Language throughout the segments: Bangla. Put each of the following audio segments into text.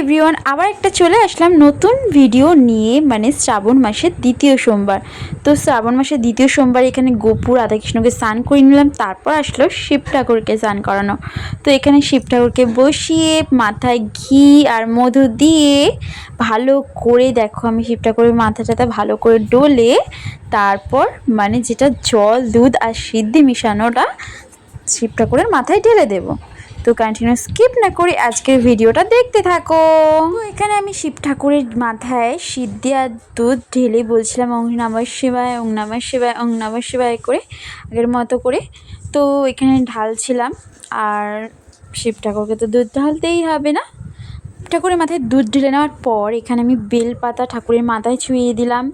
এভরিওয়ান আবার একটা চলে আসলাম নতুন ভিডিও নিয়ে মানে শ্রাবণ মাসের দ্বিতীয় সোমবার। তো শ্রাবণ মাসের দ্বিতীয় সোমবার এখানে গোপুর রাধাকৃষ্ণকে স্নান করে নিলাম, তারপর আসলো শিব ঠাকুরকে স্নান করানো। তো এখানে শিব ঠাকুরকে বসিয়ে মাথায় ঘি আর মধু দিয়ে ভালো করে, দেখো আমি শিব ঠাকুরের মাথাটাতে ভালো করে ডলে, তারপর মানে যেটা জল, দুধ আর সিদ্ধি মিশানোটা শিব ঠাকুরের মাথায় ঢেলে দেবো। তো কন্টিনিউ স্কিপ না করে আজকের ভিডিওটা দেখতে থাকো। তো এখানে আমি শিব ঠাকুরের মাথায় সিদ্ধি আর দুধ ঢেলে বলছিলাম, ওং নামার সেবায় অং নামার সেবায় অং নামার সেবায় করে, আগের মতো করে। তো এখানে ঢালছিলাম, আর শিব ঠাকুরকে তো দুধ ঢালতেই হবে না। ঠাকুরের মাথায় দুধ ঢেলে নেওয়ার পর এখানে আমি বেলপাতা ঠাকুরের মাথায় ছুঁয়ে দিলাম।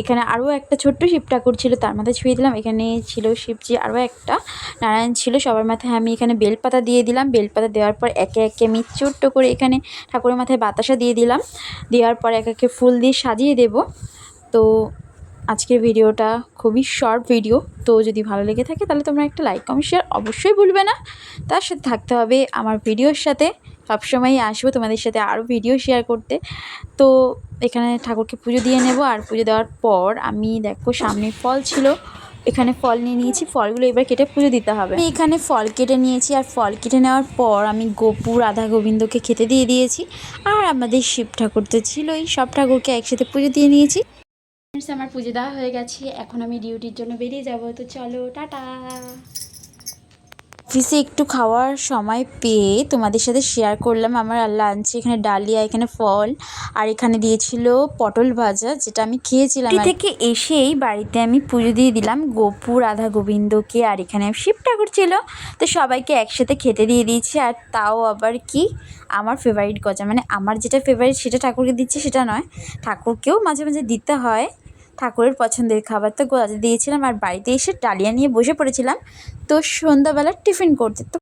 এখানে আরও একটা ছোট্ট শিব ঠাকুর ছিল, তার মাথায় ছুঁয়ে দিলাম। এখানে ছিল শিবজি, আরও একটা নারায়ণ ছিল, সবার মাথায় আমি এখানে বেলপাতা দিয়ে দিলাম। বেলপাতা দেওয়ার পর একে একে আমি ছোট্ট করে এখানে ঠাকুরের মাথায় বাতাসা দিয়ে দিলাম। দেওয়ার পর এক একে ফুল দিয়ে সাজিয়ে দেব। তো আজকের ভিডিওটা খুবই শর্ট ভিডিও তো যদি ভালো লেগে থাকে তাহলে তোমরা একটা লাইক কমেন্ট শেয়ার অবশ্যই ভুলবে না। তার সাথে থাকতে হবে আমার ভিডিওর সাথে। সবসময়ই আসব তোমাদের সাথে আরও ভিডিও শেয়ার করতে। তো এখানে ঠাকুরকে পুজো দিয়ে নেব আর পুজো দেওয়ার পর আমি দেখো সামনে ফল ছিল, এখানে ফল নিয়ে নিয়েছি, ফলগুলো এবার কেটে পুজো দিতে হবে। আমি এখানে ফল কেটে নিয়েছি আর ফল কেটে নেওয়ার পর আমি গোপু রাধা গোবিন্দকে খেতে দিয়ে দিয়েছি আর আমাদের শিব ঠাকুর তো ছিলই, সব ঠাকুরকে একসাথে পুজো দিয়ে নিয়েছি। আমার পুজো দেওয়া হয়ে গেছে, এখন আমি ডিউটির জন্য বেরিয়ে যাব, তো চলো, টাটা। অফিসে একটু খাওয়ার সময় পেয়ে তোমাদের সাথে শেয়ার করলাম। আমার আর লাঞ্চে এখানে ডালিয়া এখানে ফল আর এখানে দিয়েছিল পটল ভাজা যেটা আমি খেয়েছিলাম থেকে এসেই বাড়িতে আমি পুজো দিয়ে দিলাম গোপু রাধা গোবিন্দকে আর এখানে শিব ঠাকুর ছিল। তো সবাইকে একসাথে খেতে দিয়ে দিয়েছি আর তাও আবার কি? আমার ফেভারিট গজা। মানে আমার যেটা ফেভারিট সেটা ঠাকুরকে দিচ্ছি সেটা নয় ঠাকুরকেও মাঝে মাঝে দিতে হয়। ঠাকুরের পছন্দের খাবার তো গজা দিয়েছিলাম আর বাড়িতে এসে ডালিয়া নিয়ে বসে পড়েছিলাম। তো সন্ধ্যাবেলার টিফিন করতে তো